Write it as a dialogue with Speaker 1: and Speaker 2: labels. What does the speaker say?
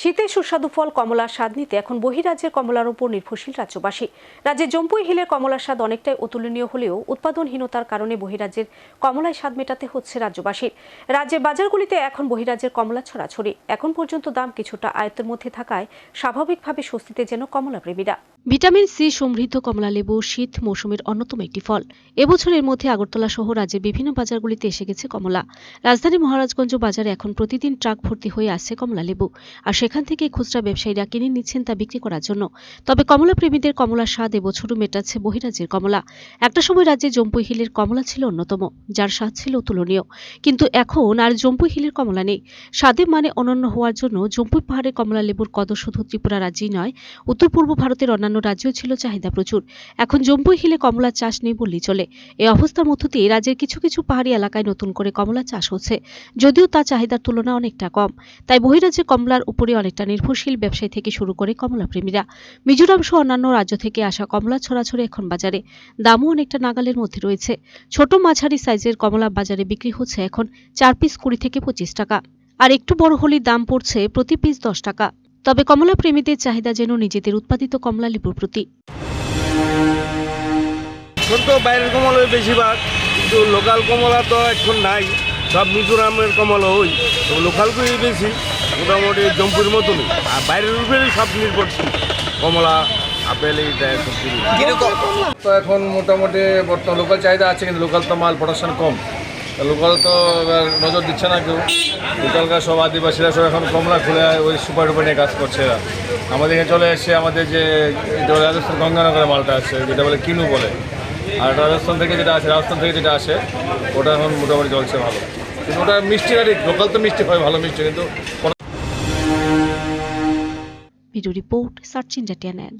Speaker 1: শীতের সুস্বাদু ফল কমলার স্বাদ নিতে এখন বহিরাজ্যের কমলার উপর নির্ভরশীল রাজ্যবাসী। রাজ্যের জম্পুই হিলের কমলার স্বাদ অনেকটাই অতুলনীয় হলেও উৎপাদনহীনতার কারণে বহিরাজ্যের কমলায় স্বাদ মেটাতে হচ্ছে রাজ্যবাসীর রাজ্যের বাজারগুলিতে এখন বহিরাজ্যের কমলা ছড়াছড়ি। এখন পর্যন্ত দাম কিছুটা আয়ত্তের মধ্যে থাকায় স্বাভাবিকভাবে স্বস্তিতে যেন কমলা প্রেমীরা। ভিটামিন সি সমৃদ্ধ কমলা লেবু শীত মৌসুমের অন্যতম একটি ফল। এবছরের মধ্যে আগরতলা সহ রাজ্যের বিভিন্ন বাজারগুলিতে এসে গেছে কমলা। রাজধানী মহারাজগঞ্জ বাজারে এখন প্রতিদিন ট্রাক ভর্তি হয়ে আসছে কমলা লেবু। আর সেখান থেকে খুচরা ব্যবসায়ীরা কিনে নিচ্ছেন তা বিক্রি করার জন্য। তবে কমলা প্রেমীদের কমলার স্বাদ এবছরও মেটাচ্ছে বহিরাজ্যের কমলা। একটা সময় রাজ্যে জম্পুই হিলের কমলা ছিল অন্যতম, যার স্বাদ ছিল অতুলনীয় কিন্তু এখন আর জম্পুই হিলের কমলা নেই। স্বাদে মানে অনন্য হওয়ার জন্য জম্পুই পাহাড়ে কমলা লেবুর কদ শুধু ত্রিপুরা রাজ্যেই নয় উত্তর পূর্ব ভারতের অন্যান্য রাজ্যেও ছিল চাহিদা প্রচুর। এখন জম্পুই হিলে কমলার চাষ নেই বললেই চলে। এই অবস্থার মধ্য দিয়ে রাজ্যের কিছু কিছু পাহাড়ি এলাকায় নতুন করে কমলা চাষ হচ্ছে, যদিও তা চাহিদার তুলনা অনেকটা কম। তাই বহিরাজ্যে কমলার উপরে অনেকটা নির্ভরশীল ব্যবসায়ী থেকে শুরু করে কমলা প্রেমীরা মিজোরাম সহ অন্যান্য রাজ্য থেকে আসা কমলা ছড়াছড়ি এখন বাজারে। দামও অনেকটা নাগালের মধ্যে রয়েছে। ছোট মাঝারি সাইজের কমলা বাজারে বিক্রি হচ্ছে এখন চার পিস কুড়ি থেকে পঁচিশ টাকা। আর একটু বড় হলে দাম পড়ছে প্রতি পিস দশ টাকা। তবে কমলা প্রেমীদের চাহিদা যেন নিজেদের উৎপাদিত কমলা লেবুর প্রতি।
Speaker 2: তো বাইরের কমলা বেশিরভাগ, কিন্তু লোকাল কমলা তো এখন নাই। সব মিজোরামের কমলা ওই লোকাল বেশি। মোটামুটি জম্পুর মতনই। আর বাইরের উপরে সব নির্ভরশীল। কমলা আপেল এইটা সব
Speaker 3: তো এখন মোটামুটি বর্তমান লোকাল চাহিদা আছে কিন্তু লোকাল তো মাল প্রোডাকশন কম। লোকাল তো এবার নজর দিচ্ছে না কেউ। লোকালকার সব আদিবাসীরা সব এখন কমলা খুলে ওই সুপার ডুপার নিয়ে কাজ করছে এরা। আমাদের এখানে চলে এসছে আমাদের যে রাজস্থান গঙ্গানগরের মালটা আছে যেটা বলে কিনু বলে। আর রাজস্থান থেকে যেটা আছে রাজস্থান থেকে যেটা আসে ওটা এখন মোটামুটি চলছে ভালো। কিন্তু ওটা মিষ্টি আর লোকাল তো মিষ্টি হয় ভালো মিষ্টি কিন্তু
Speaker 1: রিপোর্ট সার্চ ইন্ডিয়া টিএনএন